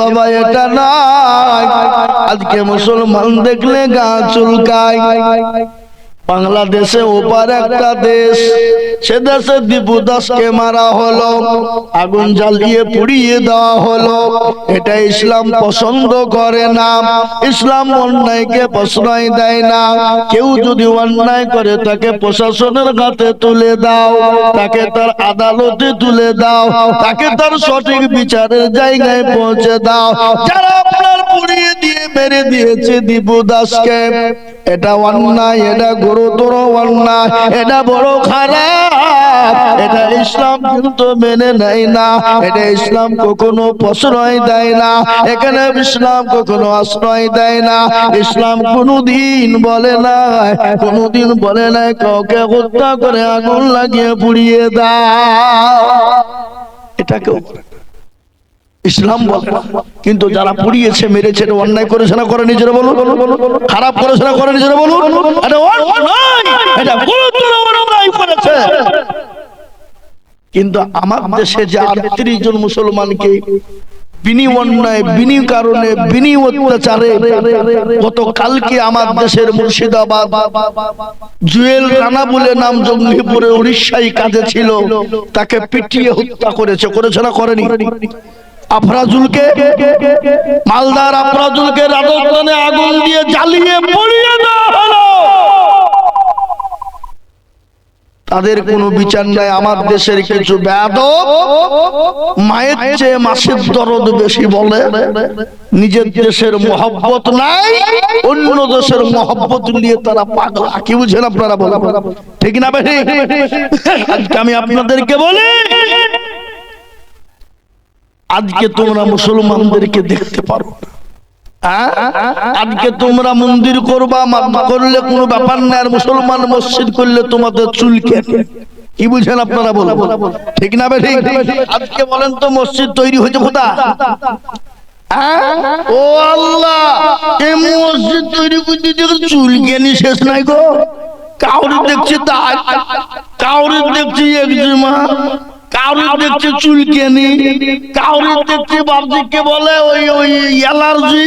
বাবা এটা নাই আজকে মুসলমান দেখলে গা চুলকায়। বাংলাদেশে ওপার একটা দেশ, সে দেশে দীপু দাসকে মারা হলো, আগুন জ্বালিয়ে পুড়িয়ে দেওয়া হলো। এটা ইসলাম পছন্দ করে না, ইসলাম অন্যায়কে প্রশ্রয় দেয় না। কেউ যদি অন্যায় করে তাকে প্রশাসনের হাতে তুলে দাও, তাকে তার আদালতে তুলে দাও, তাকে তার সঠিক বিচারের জায়গায় পৌঁছে দাও। যারা আপনার পুড়িয়ে দিয়ে, মেরে দিয়েছে দীপু দাসকে। এটা অন্যায়, এটা গুরুতর অন্যায়, এটা বড় খারাপ। এটা ইসলাম কিন্তু মেনে নেয় না। এটা ইসলাম কখনো প্রশ্রয় দেয় না। এখানে ইসলাম কখনো আশ্রয় দেয় না। ইসলাম কোনোদিন বলে না, কোনোদিন বলে না, কাউকে হত্যা করে আগুন লাগিয়ে পুড়িয়ে দাও এটা কেউ করে। ইসলাম বলে। কিন্তু যারা পুড়িয়েছে, মেরেছে অন্যায় করেছে না করে নিজেরা বলুন? খারাপ করেছে না করে নিজেরা বলুন? কিন্তু আমার দেশে যে আটত্রিশ জন মুসলমানকে বিনি অন্যায়, বিনি কারণে, বিনি অত্যাচারে কালকে আমার দেশের মুর্শিদাবাদ জুয়েল রানা বলে নাম জঙ্গিপুরে উড়িষ্যায় কাজে ছিল, তাকে পিটিয়ে হত্যা করেছে করেছে না করেনি? আফরাজুলকে, মালদার আফরাজুলকে রাজস্থানে আগুন দিয়ে জ্বালিয়ে পড়িয়ে দেওয়া হলো। তাদের কোনো বিচার নাই, আমার দেশের কিছু বেয়াদব মায়ের চেয়ে মাসের দরদ বেশি বলে, নিজের দেশের মহব্বত নাই, অন্য দেশের মহব্বত নিয়ে তারা পাগলা। কি বুঝেন আপনারা বলা ঠিক না বেশি আজকে আমি আপনাদেরকে বলি আজকে তোমরা মুসলমানদেরকে দেখতে পারো হ্যাঁ? আজকে তোমরা মন্দির করবা মা- করলে কোনো ব্যাপার না আর মুসলমান মসজিদ করলে তোমাদের চুলকে কি বুঝেন আপনারা বলো ঠিক না ঠিক আজকে বলেন তো মসজিদ তৈরি হয়েছে কোথা হ্যাঁ? ও আল্লাহ, এই মসজিদ তৈরি করতে দেখে চুলকেনি শেষ নাই গো। কাউরি দেখছি তাই, কাউরি দেখছি এক একজিমা দেখছি দেখছি বলে ওই ওই অ্যালার্জি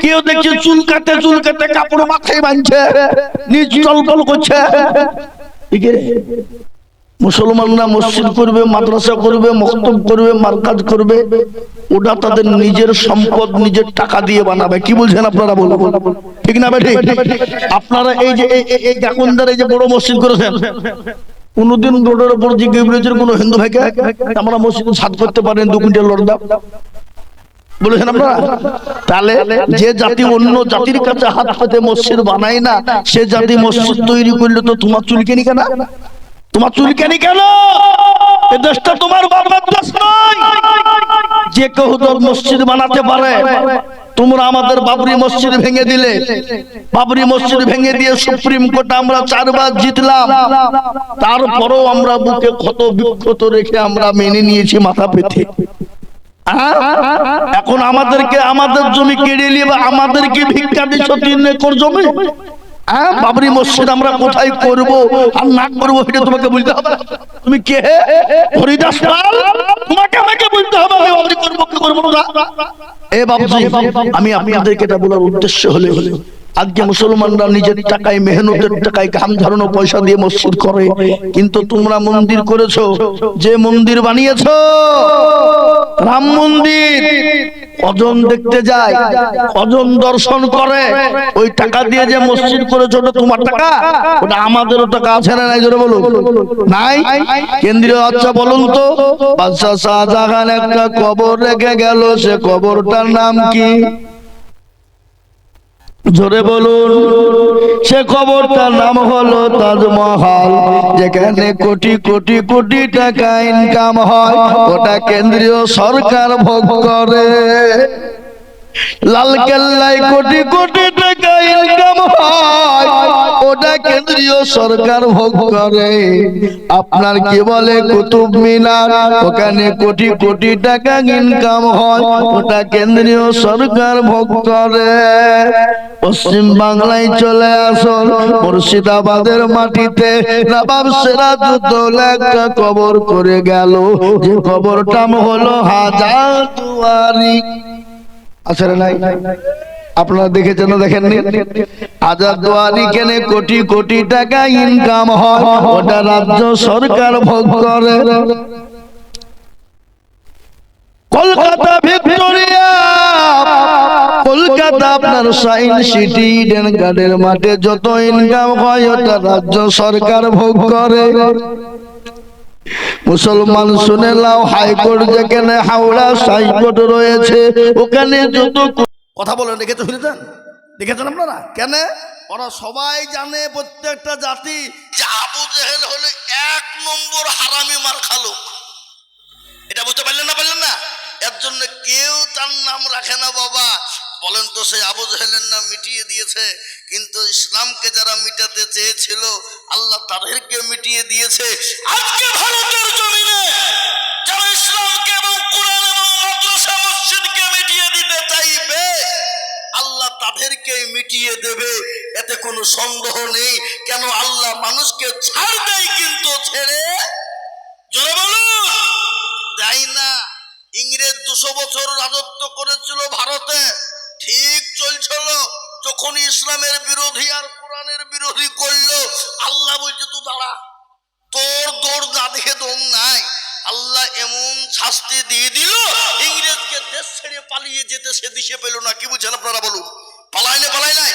কেউ দেখছি চুল কাটে চুল কাটে, কাপড় মাথায় বাঁধছে, নিজ করছে? মুসলমানরা মসজিদ করবে, মাদ্রাসা করবে, মক্তব করবে, মার্কাজ করবে ওটা তাদের নিজের সম্পদ, নিজের টাকা দিয়ে বানাবে। কি বলছেন আপনারা বলব ঠিক না ভাই আপনারা এই যে, এই- এই- এই এই যে বড় মসজিদ করেছেন কোনদিন রোডের উপর কোন হিন্দু ভাইকে আমরা সাদ করতে পারেন, দু কুইন্টাল লড়দা বলেছেন আপনারা? তাহলে যে জাতি অন্য জাতির কাছে হাত পেতে মসজিদ বানায় না, সে জাতি মসজিদ তৈরি করলে তো তোমার চুলকেনি কেন তোমার চুলকানি কেন এ দেশটা তোমার দেশ নয়। যে কেউ তোর মসজিদ বানাতে পারে তোমরা আমাদের বাবরি মসজিদ ভেঙে দিলে। বাবরি মসজিদ ভেঙে দিয়ে সুপ্রিম কোর্টে আমরা চারবার জিতলাম। তারপরেও আমরা বুকে ক্ষত বিক্ষত রেখে আমরা মেনে নিয়েছি মাথা পেতে। হ্যাঁ? এখন আমাদেরকে আমাদের জমি কেড়ে নিয়ে বা আমাদেরকে ভিক্ষা দিচ্ছ তিন একর জমি? হ্যাঁ? বাবরি মসজিদ আমরা কোথায় করব? আর না করব সেটা তোমাকে বলতে হবে। তুমি কে? হরিদাস পাল? তোমাকে আমাকে বলতে হবে আমি বাবরি করব না। এ বাবুজি আমি আপনাদেরকে এটা বলার উদ্দেশ্য হলে হলে আজকে মুসলমানরা নিজের টাকায় মেহনতের টাকায় ঘাম ঝরানো পয়সা দিয়ে মসজিদ করে। কিন্তু তোমরা মন্দির করেছ, যে মন্দির বানিয়েছো, রাম মন্দির। কজন দেখতে যায় কজন দর্শন করে। ওই টাকা দিয়ে যে মসজিদ করেছ, ওটা তোমার টাকা? ওটা আমাদেরও টাকা আছে না নাই? জোরে বলুন। নাই? কেন্দ্রীয় আচ্ছা বলুন তো। বাদশাহ শাহজাহান একটা কবর রেখে গেল, সে কবরটার নাম কি? জোরে বলুন, সে খবরটার নাম হলো তাজমহল, যেখানে কোটি কোটি কোটি টাকা ইনকাম হয়। ওটা কেন্দ্রীয় সরকার ভোগ করে। লাল কেল্লায় কোটি কোটি টাকা ইনকাম হয়। ওটা কেন্দ্রীয় সরকার ভোগ করে। আপনার কি বলে কুতুব মিনার? ওখানে কোটি কোটি টাকা ইনকাম হয়। ওটা কেন্দ্রীয় সরকার ভোগ করে। পশ্চিম বাংলায় চলে আসুন মুর্শিদাবাদের মাটিতে নবাব সিরাজউদ্দৌলা একটা কবর করে গেল। যে কবরটা হলো হাজার দুয়ারি। না নাই? আপনারা দেখেছেন দেখেননি? আজাদ দুয়ারি কেনে কোটি কোটি টাকা ইনকাম হয়। ওটা রাজ্য সরকার ভোগ করে। কলকাতা ভিক্টোরিয়া, কলকাতা আপনার সাইন সিটি ইডেন গার্ডের মাঠে যত ইনকাম হয়, ওটা রাজ্য সরকার ভোগ করে। মুসলমান শুনে লাও হাইকোর্ট যেখানে হাওড়া হাইকোর্ট রয়েছে, ওখানে যত কথা বলেন, দেখেছ, শুনেছেন? দেখেছেন আপনারা? কেন? ওরা সবাই জানে প্রত্যেকটা জাতি যে আবু জেহেল হলে এক নম্বর হারামি মার খালো এটা বুঝতে পারলেন না পারলেন না? এর জন্য কেউ তার নাম রাখে না, বাবা। বলেন তো, সেই আবু জাহেলের নাম মিটিয়ে দিয়েছে, কিন্তু ইসলামকে যারা মিটাতে চেয়েছিল, আল্লাহ তাদেরকে মিটিয়ে দিয়েছে। আজকে ভারতের জমিনে যারা ইসলামকে তাদেরকে মিটিয়ে দেবে, এতে কোনো সন্দেহ নেই। কেন আল্লাহ মানুষকে ছাড় দেয় কিন্তু ছেড়ে? জোরে বলুন। দেয় না। ইংরেজ দুশো বছর রাজত্ব করেছিল ভারতে। ঠিক চলছিল যখন ইসলামের বিরোধী আর কোরআনের বিরোধী করল, আল্লাহ বলছে তো দাঁড়া। তোর দৌড় না দেখে দম নাই। আল্লাহ এমন শাস্তি দিয়ে দিল, ইংরেজকে দেশ ছেড়ে পালিয়ে যেতে সে দিশে পেল না। কি বুঝছেন আপনারা বলুন? পালাই না পালাই নাই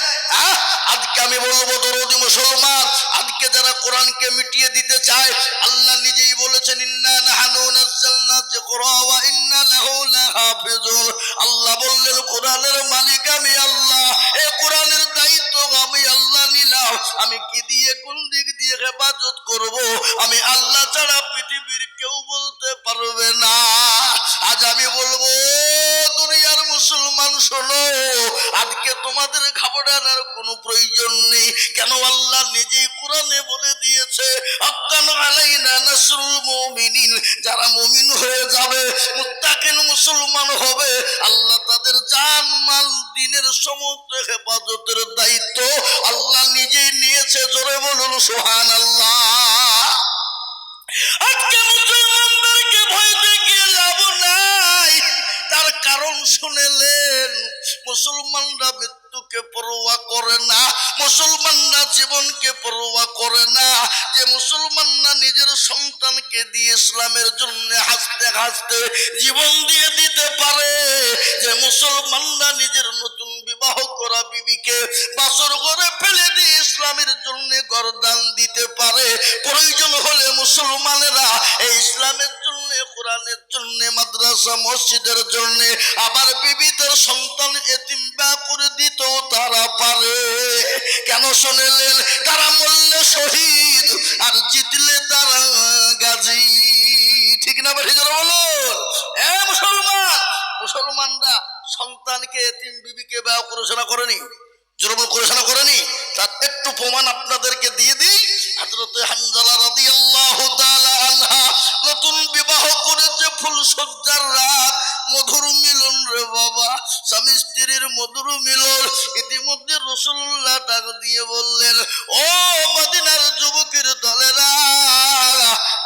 আজকে আমি বলব দরদি মুসলমান, আজকে যারা কোরআনকে মিটিয়ে দিতে চায়, আল্লাহ নিজেই বলেছেন, ইন্না নাহানু নাযালনা যিকরা ইন্না লাহু লাহাফিজুন। আল্লাহ বললেন, কোরআনের মালিক আমি আল্লাহ এই কোরআনের দায়িত্ব আমি আল্লাহ নিলাম। আমি কি দিয়ে, কোন দিক দিয়ে হেফাজত করব? আমি আল্লাহ ছাড়া পৃথিবীর কেউ বলতে পারবে না। আজ আমি মুসলমান শোনো আজকে তোমাদের ঘাবড়ানোর কোনো প্রয়োজন নেই। কেন আল্লাহ নিজেই কোরআনে বলে দিয়েছে আক্কান আলাইনা নাসরুল মুমিনিন যারা মুমিন হয়ে যাবে, মুত্তাকিন মুসলমান হবে। আল্লাহ তাদের জান, মাল, দিনের সমস্ত হেফাজতের দায়িত্ব আল্লাহ নিজেই নিয়েছে। জোরে বলুন, সুবহানাল্লাহ। মুসলমানরা মৃত্যুকে পরোয়া করে না, মুসলমানরা জীবনকে পরোয়া করে না। যে মুসলমানরা নিজের সন্তানকে দিয়ে ইসলামের জন্য হাসতে হাসতে জীবন দিয়ে দিতে পারে, যে মুসলমানরা নিজের নতুন বিবাহ করা বিবিকে বাসর ঘরে ফেলে দিয়ে ইসলামের জন্য গরদান দিতে পারে। প্রয়োজন হলে মুসলমানেরা এই ইসলামের জন্য, কোরআনের জন্য, মাদ্রাসা, মসজিদের জন্য, আবার বিবিদের সন্তান এতিম বা করে দিতেও তারা পারে। কেন শুনেলেন? তারা মরলে শহীদ? আর জিতলে তারা গাজী। ঠিক না বেশি বলো এ মুসলমান, মুসলমানরা সন্তানকে এতিম বিবিকে বিবাহ করেছনা করেনি। জোরবল করেনি? তার একটু প্রমাণ আপনাদেরকে দিয়ে দিই। হযরতে হানজালা রাদিয়াল্লাহু তাআলা আনহা নতুন বিবাহ করেছে ফুল সজ্জার রাত। মধুর মিলন রে বাবা। স্বামী স্ত্রীর মধুর মিলন। ইতিমধ্যে রসুল্লাহ ডাক দিয়ে বললেন, ও মদিনার যুবকের দলেরা,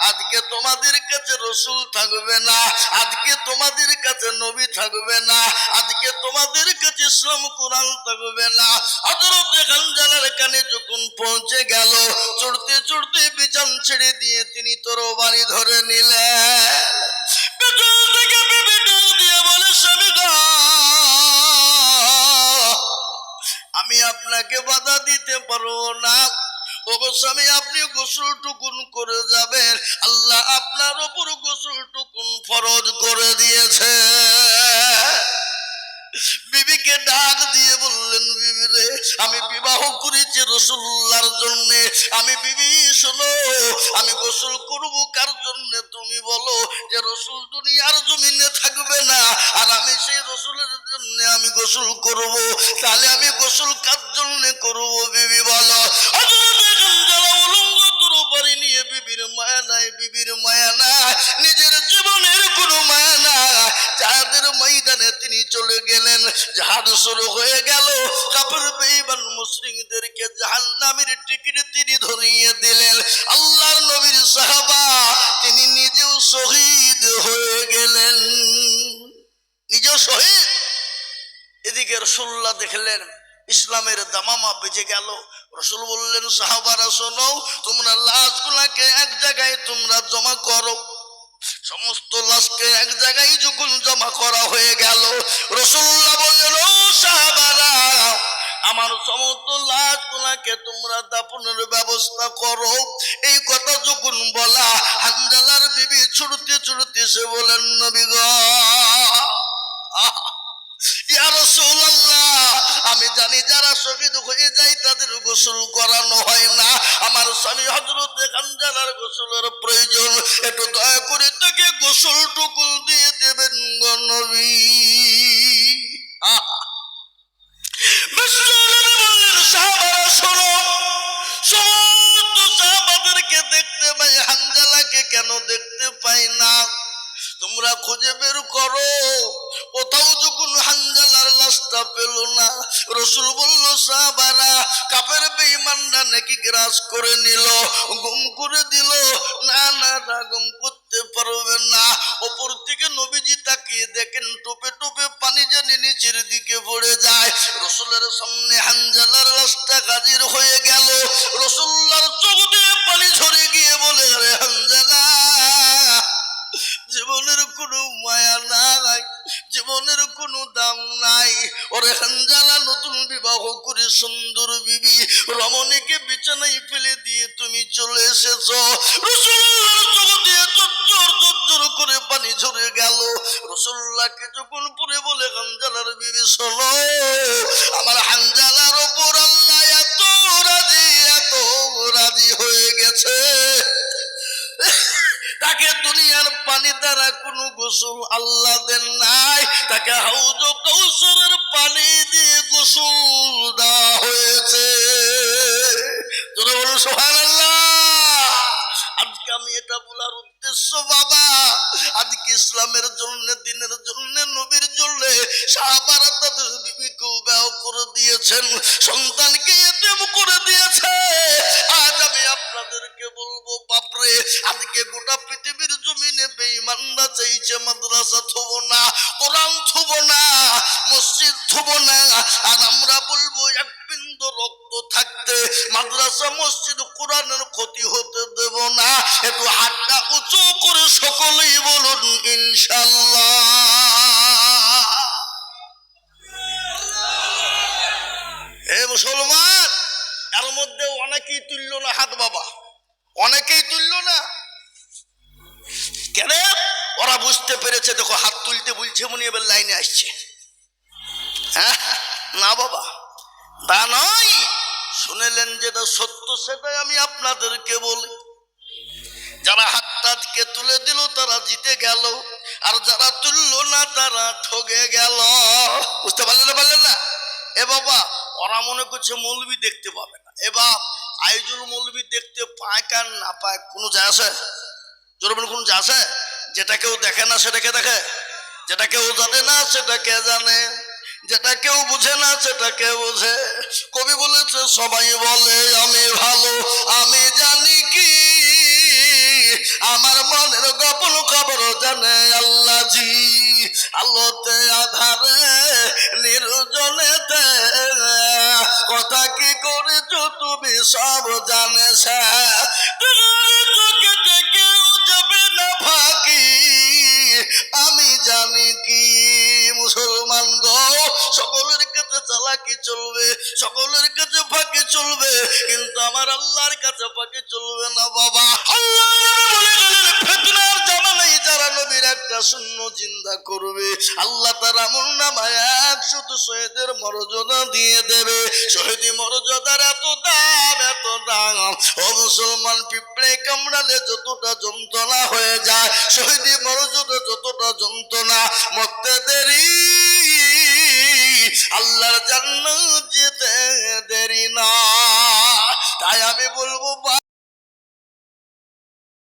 আজকে তোমাদের কাছে রসুল থাকবে না, আজকে তোমাদের কাছে নবী থাকবে না, আজকে তোমাদের কাছে ইসলাম কোরআন থাকবে না। হজরত খানজালার কানে যখন পৌঁছে গেল, চড়তে চড়তে বিছান ছেড়ে দিয়ে তিনি তোর বাড়ি ধরে নিলেন। আমি আপনাকে বাধা দিতে পারব না। ওগো স্বামী, আপনি গোসল টুকুন করে যাবেন। আল্লাহ আপনার ওপর গোসল টুকুন ফরজ করে দিয়েছে। বিবিকে ডাক দিয়ে আমি বিবাহ করেছি রসুল্লার জন্য। আমি বিবি, শোনো, আমি গোসল করব কার জন্য তুমি বলো যে রসুল দুনিয়ার জমিনে থাকবে না, আর আমি সেই রসুলের জন্য আমি গোসল করব। তাহলে আমি গোসল কার জন্য করব বিবি, বলো। নিয়ে বিবির মায়া নাই, বিবির মায়া নাই, নিজের জীবনের কোনো মায়া নাই, চাঁদের ময়দানে তিনি চলে গেলেন। জাহাজ শুরু তিনি ধরিয়ে দিলেন। আল্লাহর নবীর সাহাবা, তিনি নিজেও শহীদ হয়ে গেলেন। নিজেও শহীদ? এদিকে রসুল্লাহ দেখলেন, ইসলামের দামামা বেজে গেল। রসুল বললেন, সাহাবারা, শোনো, তোমরা লাশগুলাকে এক জায়গায় তোমরা জমা করো। সমস্ত লাশকে এক জায়গায় যখন জমা করা হয়ে গেল, রসুল্লাহ বললেন, ও সাহাবারা আমার সমস্ত লাশ গুলাকে তোমরা দাপনের ব্যবস্থা করো। এই কথা যখন বলা, হানজালার বিবি ছুটতে ছুটতে সে বলেন, নবী গো আহ! ইয়া আমি জানি যারা শহীদ হয়ে যায় তাদের গোসল করানো হয় না। আমার স্বামী হজরতে খানজালার গোসলের প্রয়োজন। একটু দয়া করে তাকে গোসল টুকুল দিয়ে দেবেন নবী। তোমরা খুঁজে বের করো। কোথাও যখন হানজালার লাশটা পেল না, রসুল বলল, সাহাবারা কাপের বেঈমানরা নাকি গ্রাস করে নিল, গুম করে দিল। না না না, গুম করতে পারবে না। ওপর থেকে নবীজি তাকিয়ে দেখেন, টোপে টোপে পানি জানি নিচের দিকে পড়ে যায়। রসুলের সামনে হানজালার লাশটা গাজির হয়ে গেল। রসুল্লার চোখ দিয়ে পানি ঝরে গিয়ে বলে, আরে হানজালা জীবনের কোনো মায়া নাই জীবনের কোনো দাম নাই। ওরে হানজালা, নতুন বিবাহ করে সুন্দর বিবি রমণীকে বিছানায় ফেলে দিয়ে তুমি চলে এসেছ। করে পানি ঝরে গেল। রসুল্লাহকে যখন পরে বলে, হানজালার বিবি, শোনো, আমার হানজালার ওপর আল্লাহ তাকে দুনিয়ার পানি দ্বারা কোনো গোসল আল্লাহ দেন নাই। তাকে হাউজ কৌশলের পানি দিয়ে গোসল দেওয়া হয়েছে। আজকে আমি এটা বলার উদ্দেশ্য, বাবা। আজকে ইসলামের জন্য, দিনের জন্য, নবীর জন্য সাহাবারা তাদের বিবিকেও ব্যয় করে দিয়েছেন, সন্তানকে এতেম করে দিয়েছে, আজ আমি আপনাদেরকে বলব আজকে গোটা পৃথিবীর জমিনে বেঈমানরা চাইছে মাদ্রাসা থব না, কোরআন থব না, মসজিদ থব না, আর আমরা বলব, এক বিন্দু রক্ত থাকতে মাদ্রাসা, মসজিদ কোরআনের ক্ষতি হতে দেব না। একটু হাতটা উঁচু করে সকলেই বলুন, ইনশাল্লাহ। এ মুসলমান, এর মধ্যে অনেকেই তুলল না হাত বাবা। অনেকেই তুলল না। কেন? ওরা বুঝতে পেরেছে, দেখো, হাত তুলতে বলছে মনে এবার লাইনে আসছে। হ্যাঁ? না বাবা, তা নয়। শুনেলেন যেটা সত্য, সেটাই আমি আপনাদেরকে বলি। যারা হাত হাতটাকে তুলে দিল, তারা জিতে গেল। আর যারা তুললো না, তারা ঠগে গেল। বুঝতে পারলেন না পারলেন না? এ বাবা, ওরা মনে করছে মৌলবি দেখতে পাবে না। এ বাপ আইজুল মৌলবি দেখতে পায় কার না পায়, কোনো যায় আছে জোর বলে কোনো যায় আছে যেটা কেউ দেখে না সেটাকে দেখে? যেটা কেউ জানে না সেটাকে জানে? যেটা কেউ বুঝে না, সেটা কেউ বুঝে? কবি বলেছে, সবাই বলে, আমি ভালো, আমি জানি কি? আমার মনের গোপন খবর জানে আল্লাহ জি আলোতে, আধারে, নির্জনেতে সব জানে সে কেউ যাবে না ফাঁকি। আমি জানি কি, মুসলমান গো, সকলের কাছে চালাকি চলবে, সকলের কাছে ফাঁকি চলবে, কিন্তু আমার আল্লাহর কাছে ফাঁকি চলবে না বাবা। শূন্য চিন্তা করবে। আল্লাহ তারা আমল নামায় একশত শহীদের মর্যাদা দিয়ে দেবে। শহীদি মর্যাদার এত দাম এত দাম। ও মুসলমান পিঁপড়ে কামড়ালে যতটা যন্ত্রণা হয়ে যায়, শহীদি মর্যাদা যতটা যন্ত্রণা, মরতে দেরি। আল্লাহর জান্নাত যেতে দেরি না। তাই আমি বলব